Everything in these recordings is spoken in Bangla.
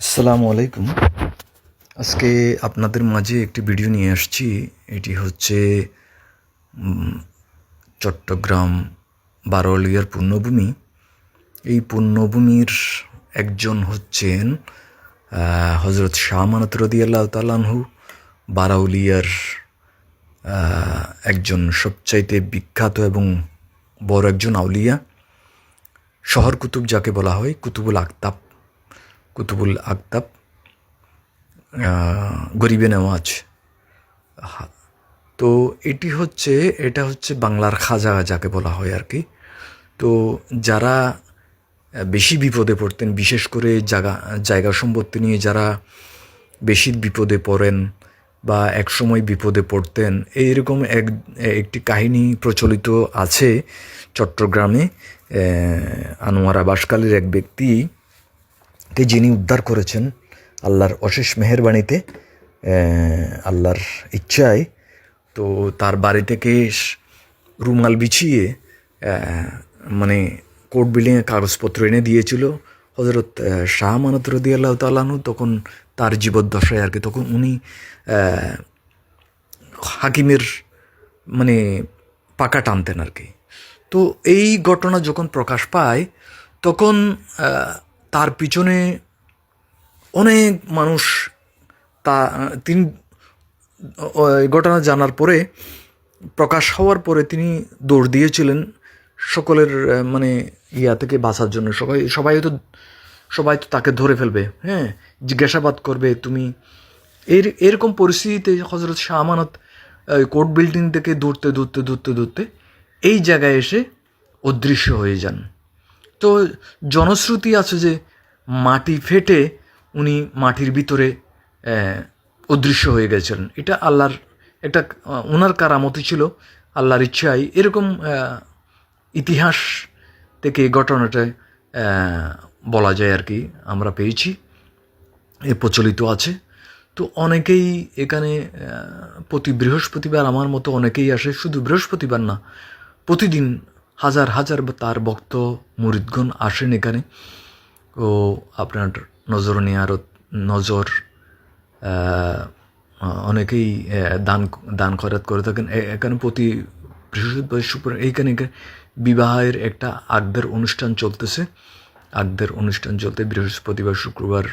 আসসালামু আলাইকুম। আজকে আপনাদের মাঝে একটি ভিডিও নিয়ে আসছি। এটি হচ্ছে চট্টগ্রাম বারোয়ালিয়ার পুণ্যভূমি এই পুণ্যভূমির একজন হচ্ছেন হজরত শাহ মানত আল্লাহ তালানহু বারাউলিয়ার একজন সবচাইতে বিখ্যাত এবং বড় একজন আউলিয়া। শহর কুতুব যাকে বলা হয় কুতুবুল আক্তাব কুতুবুল আক্তাব গরিবে নেওয়াজ। তো এটি হচ্ছে, এটা হচ্ছে বাংলার খাজা যাকে বলা হয় আর কি। তো যারা বেশি বিপদে পড়তেন, বিশেষ করে জায়গা জায়গা সম্পত্তি নিয়ে যারা বেশি বিপদে পড়েন বা একসময় বিপদে পড়তেন, এইরকম এক, একটি কাহিনী প্রচলিত আছে চট্টগ্রামে আনোয়ার আবাসকালের এক ব্যক্তি কে যিনি উদ্ধার করেছেন আল্লাহর অশেষ মেহেরবাণীতে আল্লাহর ইচ্ছায়, তো তার বাড়ি থেকে রুমাল বিছিয়ে মানে কোর্ট বিল্ডিংয়ে কাগজপত্র এনে দিয়েছিল। হজরত শাহ মানত রদি আল্লাহ তালাহু তখন তার জীবদ্দশায় আর কি, তখন উনি হাকিমের মানে পাকা টানতেন আর কি। তো এই ঘটনা যখন প্রকাশ পায়, তখন তার পিছনে অনেক মানুষ তা, তিনি ঘটনা জানার পরে, প্রকাশ হওয়ার পরে তিনি দৌড় দিয়েছিলেন সকলের মানে ইয়া থেকে বাঁচার জন্য। সবাই সবাই তো সবাই তো তাকে ধরে ফেলবে হ্যাঁ? জিজ্ঞাসাবাদ করবে, তুমি, এর, এরকম পরিস্থিতিতে হজরত শাহ আমানত কোর্ট বিল্ডিং থেকে দৌড়তে দৌড়তে দৌড়তে দৌড়তে, এই জায়গায় এসে অদৃশ্য হয়ে যান। তো জনশ্রুতি আছে যে মাটি ফেটে উনি মাটির ভিতরে অদৃশ্য হয়ে গেছেন। এটা আল্লাহর একটা ওনার কারামতি ছিল, আল্লাহর ইচ্ছায়। এরকম ইতিহাস থেকে ঘটনাটা বলা যায় আর কি, আমরা পেয়েছি, এ প্রচলিত আছে। তো অনেকেই এখানে প্রতি বৃহস্পতিবার, আমার মতো অনেকেই আসে। শুধু বৃহস্পতিবার না, প্রতিদিন হাজার হাজার তার ভক্ত মুরিদগণ আসেন এখানে। ও আপনার নজর নেওয়ার নজর অনেকেই দান দান খরাত করে থাকেন। এখানে প্রতি বৃহস্পতিবার শুক্রবার এইখানে বিবাহের একটা আগদের অনুষ্ঠান চলতেছে। আগদের অনুষ্ঠান চলতে বৃহস্পতিবার, শুক্রবার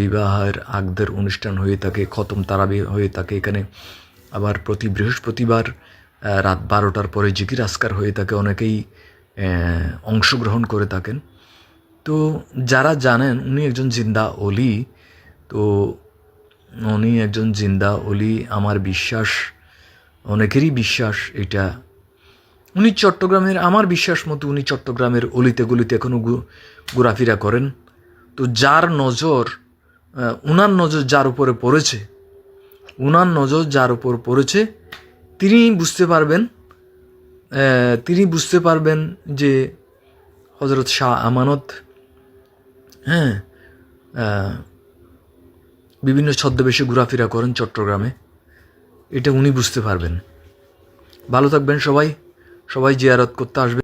বিবাহের আগদের অনুষ্ঠান হয়ে থাকে, খতম তারাবি হয়ে থাকে এখানে। আবার প্রতি বৃহস্পতিবার রাত বারোটার পরে জিকির আসকার হয়ে থাকে, অনেকেই অংশগ্রহণ করে থাকেন। তো যারা জানেন, উনি একজন জিন্দা অলি, তো উনি একজন জিন্দা অলি, আমার বিশ্বাস, অনেকেরই বিশ্বাস এটা। উনি চট্টগ্রামের, আমার বিশ্বাস মতো উনি চট্টগ্রামের অলিতে গলিতে এখনও ঘোরাফেরা করেন। তো যার নজর উনার নজর যার উপরে পড়েছে, উনার নজর যার উপর পড়েছে তিনি বুঝতে পারবেন তিনি বুঝতে পারবেন যে হজরত শাহ আমানত হ্যাঁ বিভিন্ন ছদ্মবেশে ঘোরাফেরা করেন চট্টগ্রামে। এটা উনি বুঝতে পারবেন। ভালো থাকবেন সবাই। সবাই জিয়ারত করতে আসবেন।